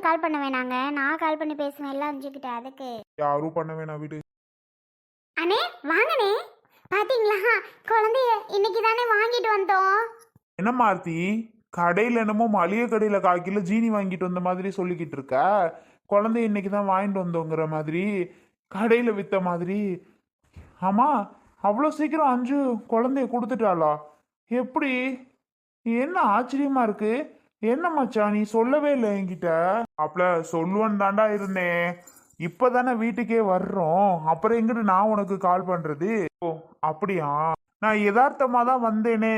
நீங்கள் கால் பண்ண வேணாங்க. நான் கால் பண்ணி பேசுவேன் எல்லாம் அஞ்சுக்கிட்ட அதுக்கு. யாரும் பண்ண வேணாம் விடு. அண்ணே வாங்கண்ணே. பாத்தீங்களா? குழந்தைய இன்னைக்கு தானே வாங்கிட்டு வந்தோம். என்ன மார்த்தி கடையில் என்னமோ மளிகை கடையில் கால் கிலோ ஜீனி வாங்கிட்டு வந்த மாதிரி சொல்லிக்கிட்டு இருக்க. குழந்தை இன்னைக்கு தான் வாங்கிட்டு வந்தோங்கிற மாதிரி கடையில் வித்த மாதிரி. ஆமாம் அவ்வளோ சீக்கிரம் அஞ்சு குழந்தைய கொடுத்துட்டாளா? எப்படி? என்ன ஆச்சரியமா இருக்கு? என்ன மச்சான் நீ சொல்லவே இல்லை என்கிட்ட? அப்பல சொல்லுவேன் தாண்டா இருந்தேன் இப்பதானே வீட்டுக்கே வர்றோம். அப்புறம் எங்கிட்டு நான் உனக்கு கால் பண்றது? ஓ அப்படியா? நான் யதார்த்தமா தான் வந்தேனே.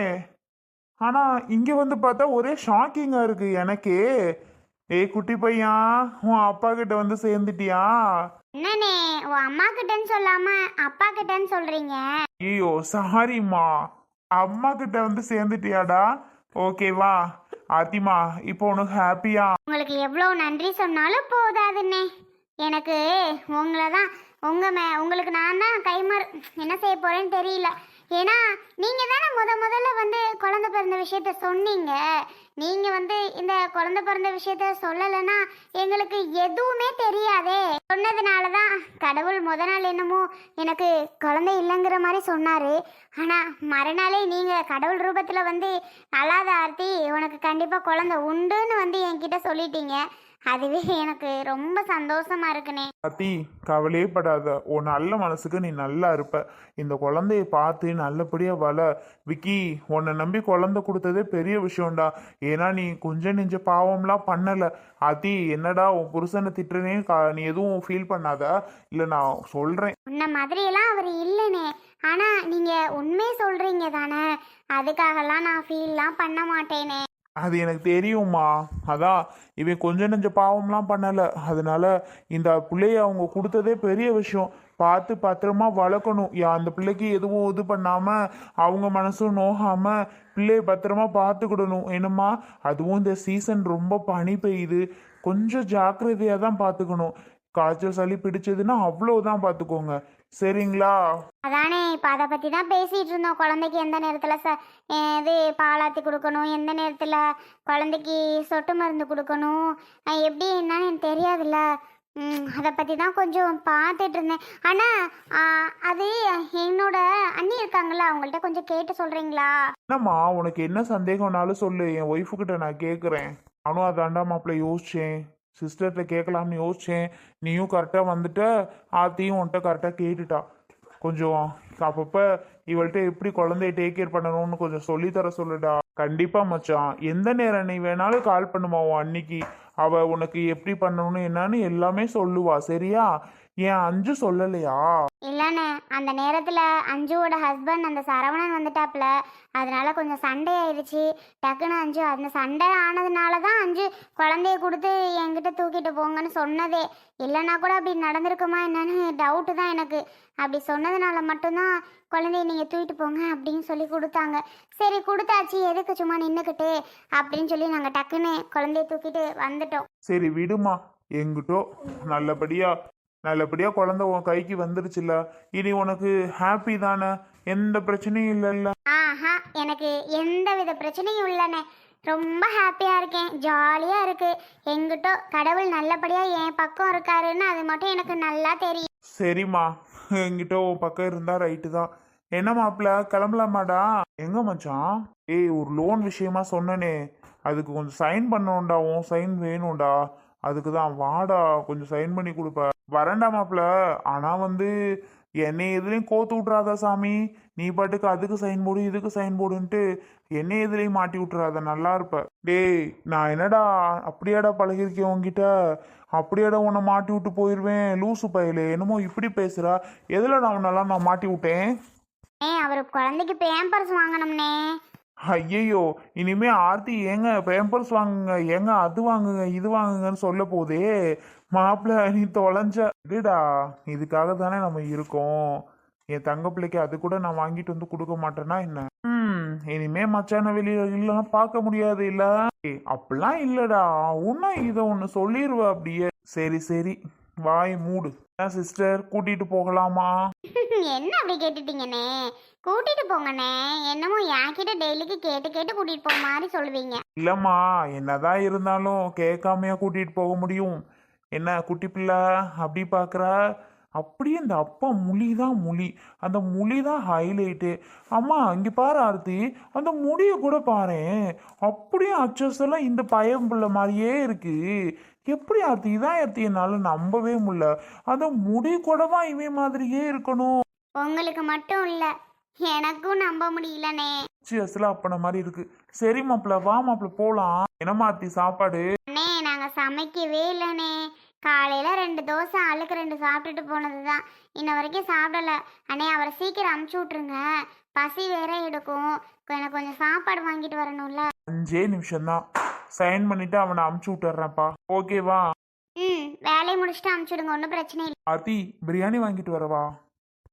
ஆனா இங்க வந்து பார்த்தா ஒரே ஷாக்கிங்கா இருக்கு எனக்கே. ஏய் குட்டி பையன் உன் அப்பா கிட்ட வந்து சேர்ந்துட்டியா? என்னண்ணே உன் அம்மா கிட்டன்னு சொல்லாம அப்பா கிட்டன்னு சொல்றீங்க? ஐயோ சாரிம்மா அம்மா கிட்ட வந்து சேர்ந்துட்டியாடா? ஓகேவா ஆத்திமா இப்போ உனக்கு ஹாப்பியா? உங்களுக்கு எவ்வளோ நன்றி சொன்னாலும் போதாதுண்ணே. எனக்கு உங்களை தான் உங்க மே உங்களுக்கு நான் தான் கைமாறு என்ன செய்ய போறேன்னு தெரியல. ஏன்னா நீங்கள் தானே முத முதல்ல வந்து குழந்த பிறந்த விஷயத்த சொன்னீங்க. நீங்கள் வந்து இந்த குழந்த பிறந்த விஷயத்த சொல்லலைன்னா எங்களுக்கு எதுவுமே தெரியாதே. சொன்னதுனால தான் கடவுள் முத நாள் என்னமோ எனக்கு குழந்தை இல்லைங்கிற மாதிரி சொன்னார். ஆனால் மறுநாளே நீங்கள் கடவுள் ரூபத்தில் வந்து நல்லாத ஆர்த்தி உனக்கு கண்டிப்பாக குழந்தை உண்டுன்னு வந்து என்கிட்ட சொல்லிட்டீங்க. அதுவே எனக்கு ரொம்ப சந்தோஷமா இருக்குனே. அத்தி கவலையே படாத உன் நல்ல மனசுக்கு நீ நல்லா இருப்ப. இந்த குழந்தைய பார்த்து நல்லபடியா வள. விக்கி உன்னை நம்பி குழந்தை கொடுத்ததே பெரிய விஷயம்டா. ஏன்னா நீ கொஞ்சம் நெஞ்ச பாவம்லாம் பண்ணல. அத்தி என்னடா உன் புருஷனை திட்டுறனே? நீ எதுவும் ஃபீல் பண்ணாத? இல்லை நான் சொல்றேன். உன்ன மாதிரியெல்லாம் அவர் இல்லைனே. ஆனா நீங்க உண்மையை சொல்றீங்க தானே. அதுக்காகலாம் நான் ஃபீல்லாம் பண்ண மாட்டேனே. அது எனக்கு தெரியும்மா. அதான் இவன் கொஞ்சம் நெஞ்ச பாவம்லாம் பண்ணலை. அதனால இந்த பிள்ளைய அவங்க கொடுத்ததே பெரிய விஷயம். பார்த்து பத்திரமா வளர்க்கணும். யா அந்த பிள்ளைக்கு எதுவும் இது பண்ணாம அவங்க மனசும் நோகாம பிள்ளைய பத்திரமா பார்த்துக்கிடணும். என்னம்மா அதுவும் இந்த சீசன் ரொம்ப பனி பெய்யுது. கொஞ்சம் ஜாக்கிரதையா தான் பார்த்துக்கணும். காய்ச்சல் சளி பிடிச்சதுன்னா அவ்வளோதான் பார்த்துக்கோங்க. சரிங்களா? அதானே இப்போ அதை பற்றி தான் பேசிகிட்டு இருந்தோம் குழந்தைக்கு எந்த நேரத்தில் ச இது பாலாத்தி கொடுக்கணும் எந்த நேரத்தில் குழந்தைக்கு சொட்டு மருந்து கொடுக்கணும் எப்படி என்னன்னு எனக்கு தெரியாதுல்ல. அதை பற்றி தான் கொஞ்சம் பார்த்துட்டு இருந்தேன் ஆனால் அது என்னோட அண்ணி இருக்காங்கல்ல அவங்கள்ட்ட கொஞ்சம் கேட்டு சொல்கிறீங்களா என்னம்மா உனக்கு என்ன சந்தேகம்னாலும் சொல்லு. என் ஒய்ஃபு கிட்ட நான் கேட்குறேன் நானும் அதாண்டா மாப்பிள்ள யோசிச்சேன். சிஸ்டர்கிட்ட கேட்கலாம்னு யோசித்தேன் நீயும் கரெக்டாக வந்துட்ட. ஆத்தியும் உன்கிட்ட கரெக்டாக கேட்டுட்டா. கொஞ்சம் அப்பப்போ இவள்கிட்ட எப்படி குழந்தைய டேக் கேர் பண்ணணும்னு கொஞ்சம் சொல்லித்தர சொல்லுடா. கண்டிப்பாக மச்சான். எந்த நேரம் நீ வேணாலும் கால் பண்ணுமா உன் அன்னைக்கு? அவள் உனக்கு எப்படி பண்ணணும்னு என்னன்னு எல்லாமே சொல்லுவா. சரியா? ஏன் அஞ்சு சொல்லலையா? இல்லைண்ணே அந்த நேரத்தில் அஞ்சுவோட ஹஸ்பண்ட் அந்த சரவணன் வந்துட்டாப்புல அதனால கொஞ்சம் சண்டை ஆயிடுச்சு டக்குன்னு அஞ்சு அந்த சண்டை ஆனதுனால தான் அஞ்சு குழந்தைய கொடுத்து என்கிட்ட தூக்கிட்டு போங்கன்னு சொன்னதே. இல்லைன்னா கூட அப்படி நடந்திருக்குமா என்னன்னு டவுட்டு தான் எனக்கு. அப்படி சொன்னதுனால மட்டும்தான் குழந்தைய நீங்கள் தூக்கிட்டு போங்க அப்படின்னு சொல்லி கொடுத்தாங்க. சரி கொடுத்தாச்சு. எதுக்கு சும்மா நின்றுக்கிட்டு அப்படின்னு சொல்லி நாங்கள் டக்குன்னு குழந்தைய தூக்கிட்டு வந்துட்டோம். சரி விடுமா. எங்கிட்டோ நல்லபடியா நல்லபடியா குழந்தை உன் கைக்கு வந்துருச்சுல இனி உனக்கு ஹாப்பி தானே? எந்த பிரச்சனையும் இல்லைல்ல. ஆஹா எனக்கு எந்த வித பிரச்சனையும் இல்லைண்ணே. ரொம்ப ஹாப்பியாக இருக்கேன். ஜாலியாக இருக்கு. எங்கிட்டோ கடவுள் நல்லபடியாக என் பக்கம் இருக்காருன்னு அது மட்டும் எனக்கு நல்லா தெரியும். சரிம்மா. என்கிட்ட உன் பக்கம் இருந்தா ரைட்டு தான். என்ன மாப்பிள்ள கிளம்பலாமாடா? எங்க மச்சான்? ஏய் ஒரு லோன் விஷயமா சொன்னனே. அதுக்கு கொஞ்சம் சைன் பண்ணணும்டா. உன் சைன் வேணும்டா. அதுக்கு தான். வாடா கொஞ்சம் சைன் பண்ணி கொடுப்ப. வரண்டா மாப்பிள்ள ஆனால் வந்து என்னை எதுலேயும் கோத்து விட்றாதா சாமி. நீ பாட்டுக்கு அதுக்கு சைன் போடு இதுக்கு சைன் போடுன்ட்டு என்னை எதுலேயும் மாட்டி விட்றாத நல்லா இருப்ப. டேய் நான் என்னடா அப்படியாடா பழகிருக்கேன் உன்கிட்ட? அப்படியாடா உன்னை மாட்டி விட்டு போயிடுவேன் லூசு பயலே. என்னமோ இப்படி பேசுகிறா எதில் நான் உன்னெல்லாம் நான் மாட்டி விட்டேன்? ஏ அவர் குழந்தைக்கு பேம்பர்ஸ் வாங்கணும்னே. ஐயையோ இனிமே ஆர்த்தி ஏங்க பேம்பர்ஸ் வாங்குங்க ஏங்க அது வாங்குங்க இது வாங்குங்கன்னு சொல்ல போதே மாப்பிள்ள நீ தொலைஞ்ச இதுடா இதுக்காக தானே நம்ம இருக்கோம். என் தங்க பிள்ளைக்கு அது கூட நான் வாங்கிட்டு வந்து கொடுக்க மாட்டேன்னா என்ன? ம் இனிமே மச்சான வெளியில இல்லைன்னா பார்க்க முடியாது இல்ல. அப்படிலாம் இல்லடா உன்ன இதை ஒன்று சொல்லிடுவ அப்படியே. சரி சரி. வாய் மூடு. சிஸ்டர் கூட்டிட்டு போகலாமா? என்ன அப்படி கேட்டுட்டீங்கண்ணே? கூட்டிட்டு போங்கண்ணே. என்னமோ என்கிட்ட டெய்லிக்கு கேட்டு கேட்டு கூட்டிட்டு போக மாதிரி சொல்லுவீங்க. இல்லம்மா என்னதான் இருந்தாலும் கேட்காமையா கூட்டிட்டு போக முடியும். என்ன குட்டி பிள்ளை அப்படி பார்க்கறா அப்படியே இந்த அப்பா முழி தான் முழி. அந்த முழி தான் ஹைலைட்டு அம்மா இங்க பாரு ஆர்த்தி. அந்த முடியை கூட பாரேன். அப்படியே அச்சஸ் எல்லாம் இந்த பயம் பிள்ளை மாதிரியே இருக்கு. எப்படி ஆர்த்தி இதான் ஆர்த்தி என்னால நம்பவே முடியல. அந்த முடி கூடவா இவன் மாதிரியே இருக்கணும்? உங்களுக்கு மட்டும் இல்ல எனக்கும் நம்ப முடியலண்ணே அச்சஸ்ல அப்பன மாதிரி இருக்கு. சரி மாப்பிள்ள வா மாப்பிள்ள போலாம். என்னம்மா ஆர்த்தி சாப்பாடு? அண்ணே நாங்க சமைக்கவே இல்லைண்ணே காலையில ரெண்டு தோசை ஆளுக்கு ரெண்டு சாப்பிட்டுட்டு போனதுதான். இன்ன வரைக்கும் சாப்பிடல. அண்ணே அவரை சீக்கிரம் அமுச்சு விட்ருங்க பசி வேற எடுக்கும். எனக்கு கொஞ்சம் சாப்பாடு வாங்கிட்டு வரணும்ல. அஞ்சே நிமிஷம்தான். சைன் பண்ணிட்டு அவனை அமுச்சு விட்டுறேன்ப்பா. ஓகேவா? ம் வேலையை முடிச்சுட்டு அமுச்சுடுங்க ஒன்றும் பிரச்சனை இல்லை. ஆர்த்தி பிரியாணி வாங்கிட்டு வரவா?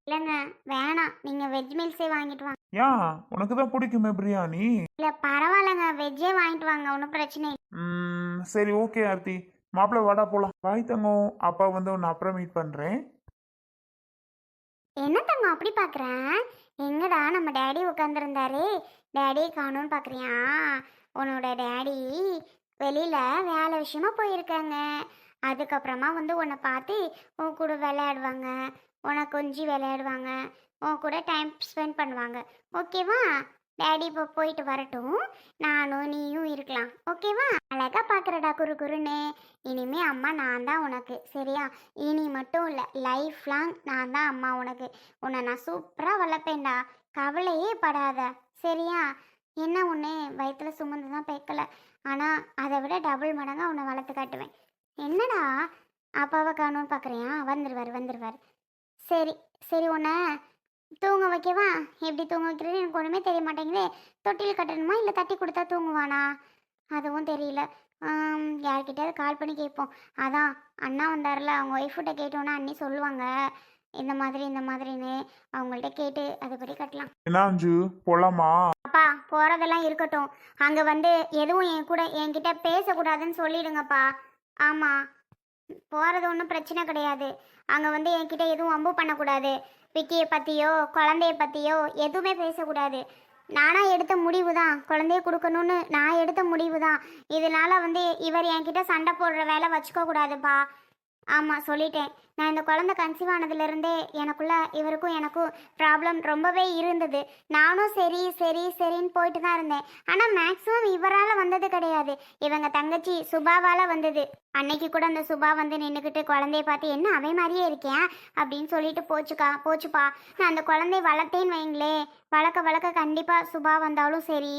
இல்லைங்க வேணாம். நீங்க வெஜ் மீல்ஸே வாங்கிட்டு வாங்க. ஏன்? உனக்கு தான் பிடிக்குமே பிரியாணி? இல்ல பரவாயில்லைங்க வெஜ்ஜே வாங்கிட்டு வாங்க ஒன்றும் பிரச்சனை இல்லை. ம், சரி ஓகே ஆர்த்தி. மாப்பிள்ள வாடா போலாம். பாய் தங்கம். அப்பா வந்து உன்னை அப்புறம் மீட் பண்றேன். என்ன தங்கம்? அப்படி பார்க்குறேன் எங்கடா நம்ம டேடி உட்காந்துருந்தாரு டேடியை காணும்னு பார்க்குறியா உன்னோட டேடி வெளியில் வேலை விஷயமா போயிருக்காங்க. அதுக்கப்புறமா வந்து உன்னை பார்த்து உன் கூட விளையாடுவாங்க. உன்னை கொஞ்சி விளையாடுவாங்க. உன் கூட டைம் ஸ்பெண்ட் பண்ணுவாங்க. ஓகேவா டேடி இப்போ போயிட்டு வரட்டும். நானும் நீயும் இருக்கலாம். ஓகேவா அழகா பார்க்குறடா குரு குருன்னு இனிமே அம்மா நான் தான் உனக்கு. சரியா? இனி மட்டும் இல்லை லைஃப் லாங் நான் தான் அம்மா உனக்கு. உன்னை நான் சூப்பராக வளர்ப்பேன்டா. கவலையே படாத. சரியா? என்ன ஒன்று வயிற்றுல சுமந்து தான் பேக்கல ஆனால் அதை விட டபுள் மடங்காக உன்னை வளர்த்து காட்டுவேன். என்னடா? அப்பாவை காணும்னு பார்க்குறியா வந்துடுவார் வந்துடுவார் சரி சரி உன்னை தூங்க வைக்கவா? எப்படி தூங்க வைக்கிறது எனக்கு ஒன்றுமே தெரிய மாட்டேங்குதே. தொட்டில் கட்டணுமா? இல்லை தட்டி கொடுத்தா தூங்குவானா? அதுவும் தெரியல. யார்கிட்டயாவது கால் பண்ணி கேட்போம். அதான் அண்ணா வந்தார்ல அவங்க ஒய்ஃப்கிட்ட கேட்டோன்னா அண்ணி சொல்லுவாங்க. இந்த மாதிரி இந்த மாதிரின்னு அவங்கள்ட்ட கேட்டு அதுபடி கட்டலாம். என்ன அஞ்சு? போலாமா? அப்பா போகிறதெல்லாம் இருக்கட்டும். அங்கே வந்து எதுவும் என் கூட என்கிட்ட பேசக்கூடாதுன்னு சொல்லிடுங்கப்பா. ஆமாம் போகிறது ஒன்றும் பிரச்சனை கிடையாது. அங்கே வந்து என்கிட்ட எதுவும் அம்பு பண்ணக்கூடாது. விக்கியை பற்றியோ குழந்தைய பற்றியோ எதுவுமே பேசக்கூடாது. நானாக எடுத்த முடிவு தான் குழந்தைய கொடுக்கணும்னு நான் எடுத்த முடிவு தான் இதனால வந்து இவர் என்கிட்ட சண்டை போடுற வேலை வச்சுக்க கூடாதுப்பா ஆமாம் சொல்லிட்டேன். நான் இந்த குழந்தை கன்சீவ் ஆனதுலேருந்தே எனக்குள்ள இவருக்கும் எனக்கும் ப்ராப்ளம் ரொம்பவே இருந்தது. நானும் சரி சரி சரின்னு போயிட்டு தான் இருந்தேன். ஆனால் மேக்ஸிமம் இவரால் வந்தது கிடையாது. இவங்க தங்கச்சி சுபாவால் வந்தது. அன்னைக்கு கூட அந்த சுபா வந்து நின்றுக்கிட்டு குழந்தைய பார்த்து என்ன அவன் மாதிரியே இருக்கேன் அப்படின்னு சொல்லிட்டு போச்சுக்கா போச்சுப்பா. நான் அந்த குழந்தைய வளர்த்தேன்னு வைங்களே வளர்க்க வளர்க்க கண்டிப்பாக சுபா வந்தாலும் சரி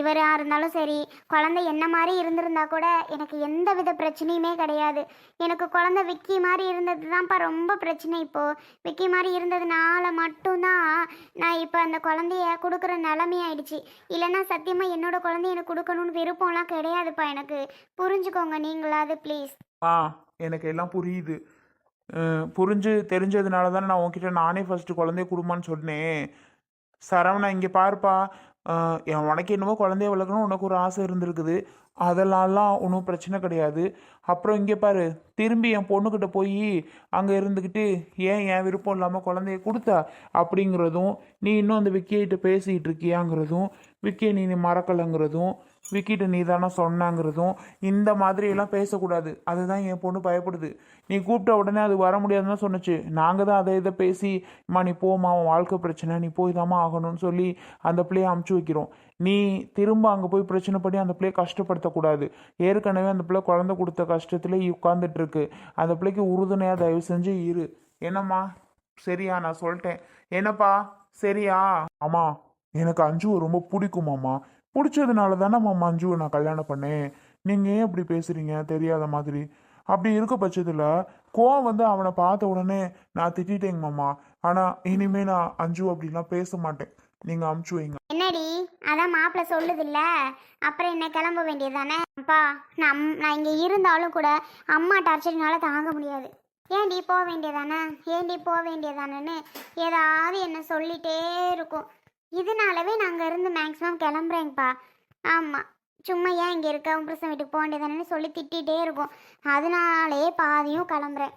இவராக இருந்தாலும் சரி குழந்தை என்ன மாதிரி இருந்திருந்தா கூட எனக்கு எந்த வித பிரச்சனையுமே கிடையாது. எனக்கு குழந்தை விக்கி மாதிரி இருந்தது தான் தான்ப்பா ரொம்ப பிரச்சனை இப்போது விக்கி மாதிரி இருந்ததுனால மட்டும்தான் நான் இப்போ அந்த குழந்தைய கொடுக்குற நிலமையாயிடுச்சு இல்லைன்னா சத்தியமாக என்னோட குழந்தைய எனக்கு கொடுக்கணும்னு விருப்பம்லாம் கிடையாதுப்பா எனக்கு. புரிஞ்சுக்கோங்க நீங்களாவது ப்ளீஸ். ஆ எனக்கு எல்லாம் புரியுது. புரிஞ்சு தெரிஞ்சதுனால தானே நான் உன்கிட்ட நானே ஃபஸ்ட்டு குழந்தைய கொடுமான்னு சொன்னேன். சரவணா இங்கே பாருப்பா. உனக்கு என்னமோ குழந்தைய வளர்க்கணும் உனக்கு ஒரு ஆசை இருந்திருக்குது. அதெல்லாம்லாம் ஒன்றும் பிரச்சனை கிடையாது. அப்புறம் இங்கே பாரு திரும்பி என் பொண்ணுக்கிட்ட போய் அங்கே இருந்துக்கிட்டு ஏன் என் விருப்பம் இல்லாமல் குழந்தைய கொடுத்தா அப்படிங்கிறதும் நீ இன்னும் அந்த விக்கியிட்ட பேசிகிட்டு இருக்கியாங்கிறதும் விக்கியை நீ நீ மறக்கலைங்கிறதும் விக்கிட்ட நீ தானே சொன்னாங்கிறதும் இந்த மாதிரியெல்லாம் பேசக்கூடாது. அதுதான் என் பொண்ணு பயப்படுது. நீ கூப்பிட்ட உடனே அது வர முடியாதுன்னு தான் நாங்கள் தான் அதை இதை பேசி அம்மா நீ போம்மா உன் வாழ்க்கை பிரச்சனை நீ போய் தாம்மா ஆகணும்னு சொல்லி அந்த பிள்ளையை அமுச்சு வைக்கிறோம். நீ திரும்ப அங்கே போய் பிரச்சனை பண்ணி அந்த பிள்ளையை கஷ்டப்படுத்தக்கூடாது. ஏற்கனவே அந்த பிள்ளை குழந்தை கொடுத்த கஷ்டத்துல உட்காந்துட்ருக்கு அந்த பிள்ளைக்கு உறுதுணையாக தயவு செஞ்சு இரு. என்னம்மா? சரியா நான் சொல்லிட்டேன். என்னப்பா? சரியா? ஆமா எனக்கு அஞ்சுவை ரொம்ப பிடிக்குமாம்மா. பிடிச்சதுனால தானே நம்ம மஞ்சுவை நான் கல்யாணம் பண்ணேன். நீங்கள் ஏன் இப்படி பேசுகிறீங்க தெரியாத மாதிரி. அப்படி இருக்க பட்சத்தில் கோவம் வந்து அவனை பார்த்த உடனே நான் திட்டேங்க மாமா. ஆனால் இனிமேல் நான் அஞ்சு அப்படிலாம் பேச மாட்டேன். நீங்கள் அமுச்சு வைங்க. என்னடி? அதான் மாப்பிள்ள சொல்லுதில்ல. அப்புறம் என்ன கிளம்ப வேண்டியதானே அப்பா நான் நான் இங்கே இருந்தாலும் கூட அம்மா டார்ச்சரினால தாங்க முடியாது. ஏன்டி போக வேண்டியதானே ஏன்டி போக வேண்டியதானேன்னு ஏதாவது என்ன சொல்லிட்டே இருக்கும். இதனாலவே நாங்கள் இருந்து மேக்ஸிமம் கிளம்புறேங்கப்பா ஆமாம் சும்மா ஏன் இங்கே இருக்க? உன் புருஷன் வீட்டுக்கு போக வேண்டியதானேன்னு சொல்லி திட்டிகிட்டே இருக்கும். அதனாலே பாதியும் கிளம்புறேன்.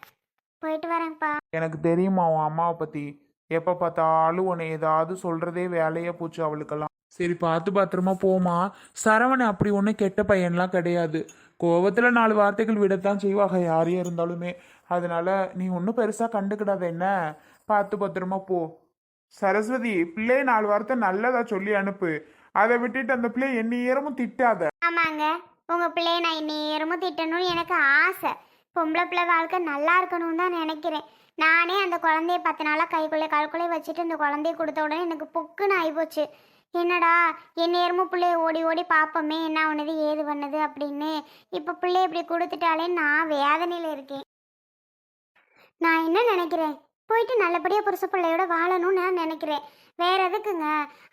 போயிட்டு வரேங்கப்பா எனக்கு தெரியுமா உன் அம்மாவை பற்றி எப்போ பார்த்தாலும் உன்னை ஏதாவது சொல்கிறதே வேலையாக போச்சு அவளுக்கெல்லாம். சரி பார்த்து பத்திரமா போமா சரவணன் அப்படி ஒன்றும் கெட்ட பையன்லாம் கிடையாது. கோவத்தில் நாலு வார்த்தைகள் விடத்தான் செய்வாங்க யாரையும் இருந்தாலுமே. அதனால நீ ஒன்றும் பெருசாக கண்டுக்கிடாத என்ன? பார்த்து பத்திரமா போ. சரஸ்வதி பிள்ளைய நாலு வார்த்தை நல்லதா சொல்லி அனுப்பு. அதை விட்டுட்டு அந்த பிள்ளை என்ன நேரமும் திட்டாத. ஆமாங்க. உங்கள் பிள்ளைய நான் நேரமும் திட்டணும்னு எனக்கு ஆசை. பொம்பளை பிள்ளை வாழ்க்கை நல்லா இருக்கணும்னு தான் நினைக்கிறேன். நானே அந்த குழந்தைய பத்து நாளாக கைக்குள்ளே கால்குள்ளே வச்சுட்டு இந்த குழந்தைய கொடுத்த உடனே எனக்கு பொக்குன்னு ஆகிப்போச்சு என்னடா என் நேரமும் பிள்ளைய ஓடி ஓடி பார்ப்போமே என்ன பண்ணுது ஏது பண்ணுது அப்படின்னு. இப்போ பிள்ளைய இப்படி கொடுத்துட்டாலே நான் வேதனையில் இருக்கேன். நான் என்ன நினைக்கிறேன்? போயிட்டு நல்லபடியாக புருஷ பிள்ளையோட வாழணும்னு நான் நினைக்கிறேன். வேற எதுக்குங்க?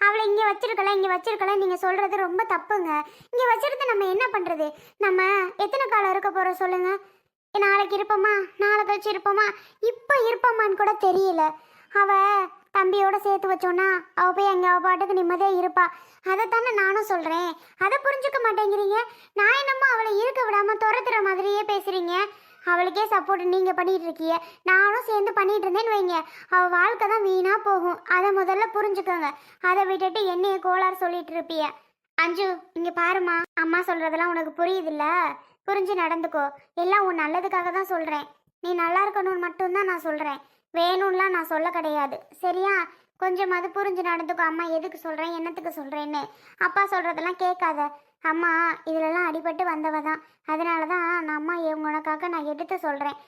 அவளை இங்கே வச்சிருக்கலாம் இங்கே வச்சிருக்கலாம் நீங்கள் சொல்கிறது ரொம்ப தப்புங்க. இங்கே வச்சிருந்து நம்ம என்ன பண்ணுறது நம்ம எத்தனை காலம் இருக்க போகிறோம் சொல்லுங்கள் நாளைக்கு இருப்போமா? நாளை கழிச்சு இருப்போமா? இப்போ இருப்போமான்னு கூட தெரியல. அவ தம்பியோட சேர்த்து வச்சோன்னா அவ போய் அங்கே அவ பாட்டுக்கு நிம்மதியாக இருப்பா. தானே நானும் சொல்கிறேன் அதை புரிஞ்சுக்க மாட்டேங்கிறீங்க? நான் என்னமோ அவளை இருக்க விடாமல் துரத்துற மாதிரியே பேசுகிறீங்க அவளுக்கே சப்போர்ட் நீங்கள் பண்ணிட்டு இருக்கீங்க நானும் சேர்ந்து பண்ணிட்டு இருந்தேன்னு வைங்க. அவள் வாழ்க்கை தான் வீணாக போகும். அதை முதல்ல புரிஞ்சுக்கோங்க. அதை விட்டுட்டு என்னைய கோளாறு சொல்லிட்டு இருப்பிய அஞ்சு இங்கே பாருமா அம்மா சொல்கிறதெல்லாம் உனக்கு புரியுதுல்ல? புரிஞ்சு நடந்துக்கோ. எல்லாம் உன் நல்லதுக்காக தான் சொல்கிறேன் நீ நல்லா இருக்கணும்னு மட்டும்தான் நான் சொல்கிறேன் வேணும்லாம் நான் சொல்ல கிடையாது. சரியா? கொஞ்சமாவது புரிஞ்சு நடந்துக்கும் அம்மா எதுக்கு சொல்கிறேன் என்னத்துக்கு சொல்கிறேன்னு அப்பா சொல்கிறதெல்லாம் கேட்காத. அம்மா இதிலெல்லாம் அடிபட்டு வந்தவ தான். அதனால தான் நான் அம்மா இவங்க உனக்காக நான் எடுத்து சொல்கிறேன்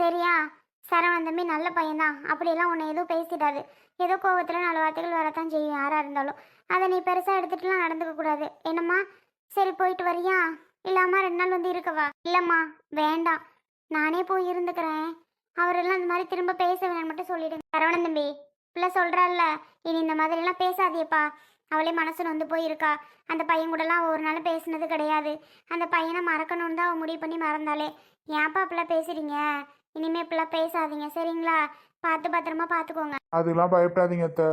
சரியா? சரவணன் தம்பி நல்ல பையன்தான். அப்படியெல்லாம் உன்னை எதுவும் பேசிடாது. ஏதோ கோவத்தில் நாலு வார்த்தைகள் வரத்தான் செய்யும் யாராக இருந்தாலும். அதை நீ பெருசாக எடுத்துகிட்டுலாம் நடந்துக்க கூடாது. என்னம்மா? சரி போயிட்டு வரியா? இல்லாமல் ரெண்டு நாள் வந்து இருக்கவா இல்லைம்மா வேண்டாம். நானே போய் இருந்துக்கிறேன். அவரெல்லாம் இந்த மாதிரி திரும்ப பேச வேணாம்னு மட்டும் சொல்லிடுங்க. சரவணன் தம்பி. பிள்ளை சொல்கிறாள்ல இனி இந்த மாதிரிலாம் பேசாதியப்பா அவளே மனசு வந்து போயிருக்கா. அந்த பையன் கூடலாம் ஒரு நாள் பேசினது கிடையாது. அந்த பையனை மறக்கணும்னு தான் அவள் முடிவு பண்ணி மறந்தாளே. ஏன்ப்பா இப்பெல்லாம் பேசுறீங்க? இனிமே இப்பெல்லாம் பேசாதீங்க சரிங்களா? பார்த்து பத்திரமா பார்த்துக்கோங்க. அதெல்லாம் பயப்படாதீங்க அத்தை.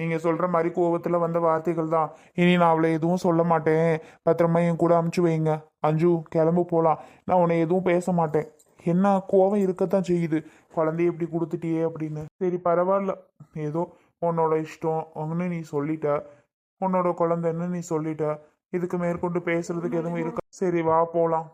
நீங்கள் சொல்கிற மாதிரி கோவத்தில் வந்த வார்த்தைகள் தான். இனி நான் அவளை எதுவும் சொல்ல மாட்டேன். பத்திரமா என் கூட அமுச்சு வைங்க. அஞ்சு கிளம்பு போகலாம் நான் உன்னை எதுவும் பேச மாட்டேன். என்ன கோவம் இருக்கத்தான் செய்யுது. குழந்தைய இப்படி கொடுத்துட்டியே அப்படின்னு. சரி பரவாயில்ல. ஏதோ உன்னோட இஷ்டம். ஒன்று நீ சொல்லிட்ட. உன்னோட குழந்தைன்னு நீ சொல்லிட்ட. இதுக்கு மேற்கொண்டு பேசுறதுக்கு எதுவும் இருக்கா? சரி வா போகலாம்